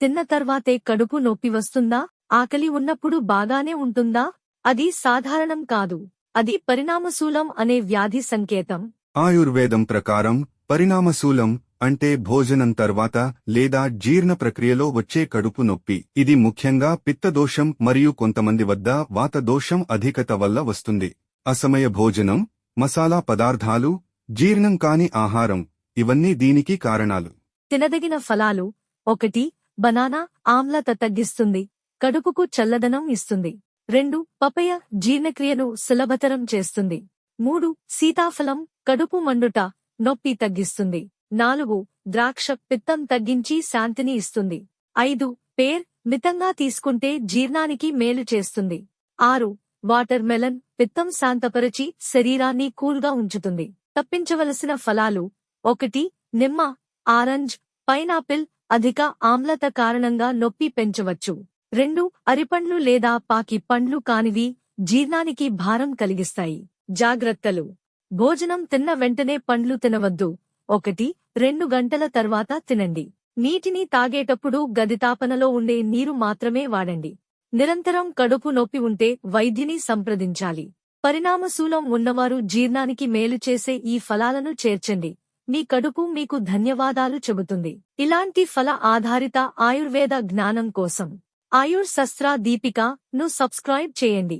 తిన్న తర్వాతే కడుపు నొప్పి వస్తుందా? ఆకలి ఉన్నప్పుడు బాగానే ఉంటుందా? అది సాధారణం కాదు. అది పరిణామశూలం అనే వ్యాధి సంకేతం. ఆయుర్వేదం ప్రకారం పరిణామశూలం అంటే భోజనం తర్వాత లేదా జీర్ణ ప్రక్రియలో వచ్చే కడుపు నొప్పి. ఇది ముఖ్యంగా పిత్తదోషం మరియు కొంతమంది వద్ద వాతదోషం అధికత వల్ల వస్తుంది. అసమయ భోజనం మసాలా పదార్థాలు జీర్ణం కాని ఆహారం ఇవన్నీ దీనికి కారణాలు. తినదగిన ఫలాలు ఒకటి బనానా ఆమ్లత తగ్గిస్తుంది కడుపుకు చల్లదనం ఇస్తుంది. రెండు పపయ జీర్ణక్రియను సులభతరం చేస్తుంది. మూడు సీతాఫలం కడుపు మండుట నొప్పి తగ్గిస్తుంది. నాలుగు ద్రాక్ష పిత్తం తగ్గించి శాంతిని ఇస్తుంది. ఐదు పేర్ మితంగా తీసుకుంటే జీర్ణానికి మేలు చేస్తుంది. ఆరు వాటర్ మెలన్ పిత్తం శాంతపరచి శరీరాన్ని కూల్గా ఉంచుతుంది. తప్పించవలసిన ఫలాలు ఒకటి నిమ్మ ఆరెంజ్ పైనాపిల్ అధిక ఆమ్లత కారణంగా నొప్పి పెంచవచ్చు. రెండు అరిపండ్లు లేదా పాకి పండ్లు కానివి జీర్ణానికి భారం కలిగిస్తాయి. జాగ్రత్తలు. భోజనం తిన్న వెంటనే పండ్లు తినవద్దు. ఒకటి రెండు గంటల తర్వాత తినండి. నీటిని తాగేటప్పుడు గదితాపనలో ఉండే నీరు మాత్రమే వాడండి. నిరంతరం కడుపు నొప్పి ఉంటే వైద్యుని సంప్రదించాలి. పరిణామశూలం ఉన్నవారు జీర్ణానికి మేలు చేసే ఈ ఫలాలను చేర్చండి. మీ కడుపు మీకు ధన్యవాదాలు చెబుతుంది. ఇలాంటి ఫల ఆధారిత ఆయుర్వేద జ్ఞానం కోసం ఆయుర్ శస్త్ర దీపిక ను సబ్స్క్రైబ్ చేయండి.